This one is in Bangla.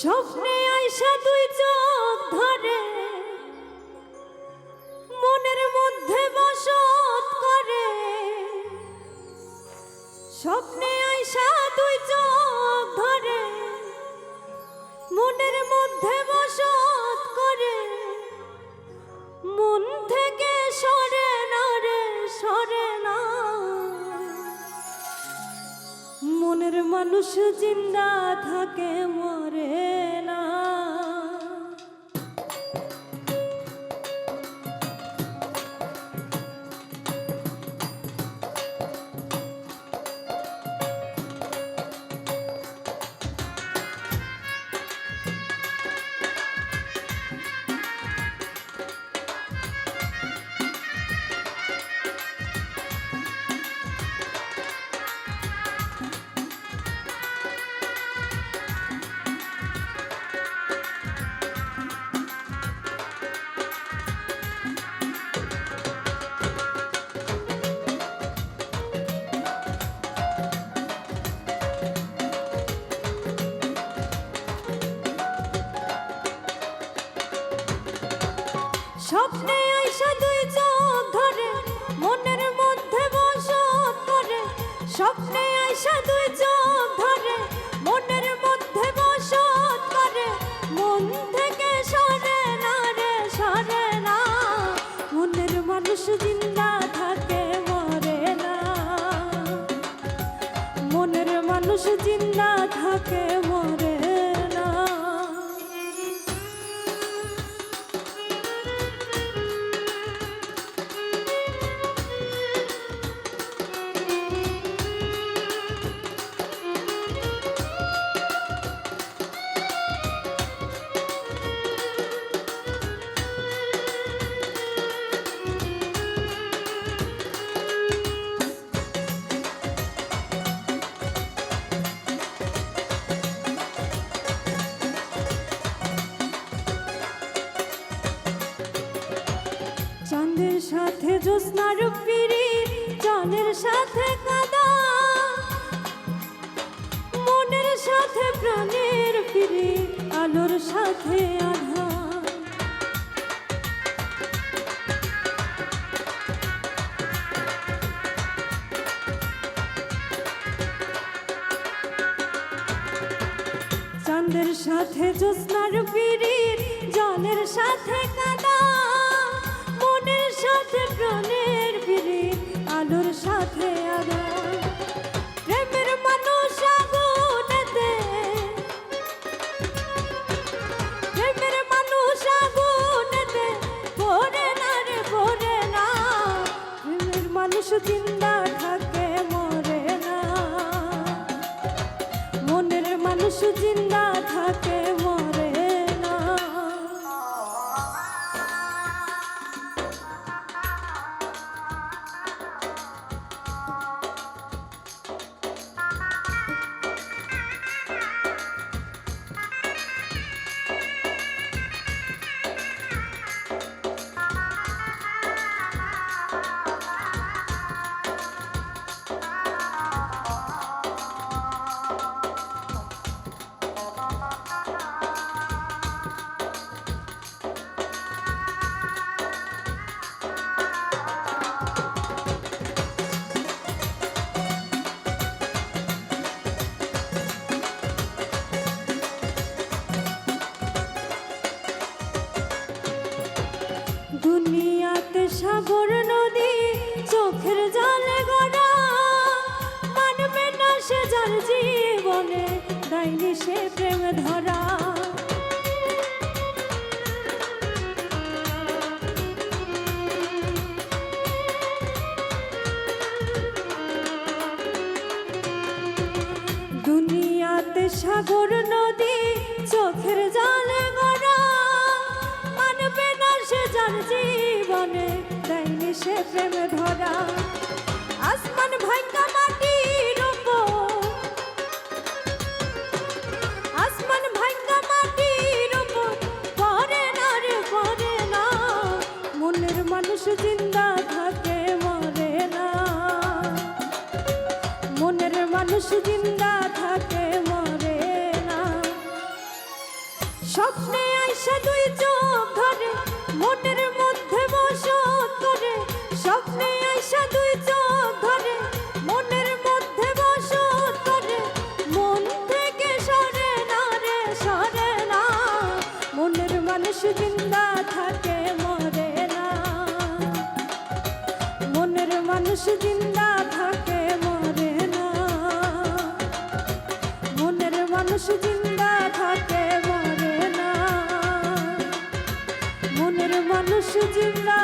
স্বপ্নে আইসা দুই চোখ ধরে, মনের মধ্যে বসত করে। স্বপ্নে আইসা দুই চোখ ধরে, মনের মধ্যে বসত করে। মন থেকে সরে না রে, সরে না। মনের মানুষ জিন্দা থাকে মরে। স্বপ্নে আইসা দুই ধরে মনের মধ্যে বসত করে। স্বপ্নে আইসা আলোর সাথে আধা জ্যোৎস্নার পিড়ি জলের সাথে কাদা। মানুষ জিন্দা থাকে। সাগর নদী চোখের জলে গড়া। মানবে না সে যার জীবনে দাইনি সে প্রেম ধরা। দুনিয়াতে সাগর নদী চোখের জলে গড়া। মানবে না সে যার জীবনে দেয়নি সে প্রেম ধরা। আসমান ভাঙ্গা মাটির উপর আসমান ভাঙ্গা মাটির উপর করে না রে, করে না। মনের মানুষ জিন্দা থাকে, মরে না। মনের মানুষ জিন্দা থাকে, মরে না। স্বপ্নে আইসা দুই চোখ ধরে, মোটের মানুষ জিন্দা থাকে মরে না। মনের মানুষ জিন্দা থাকে মরে না। মনের মানুষ জিন্দা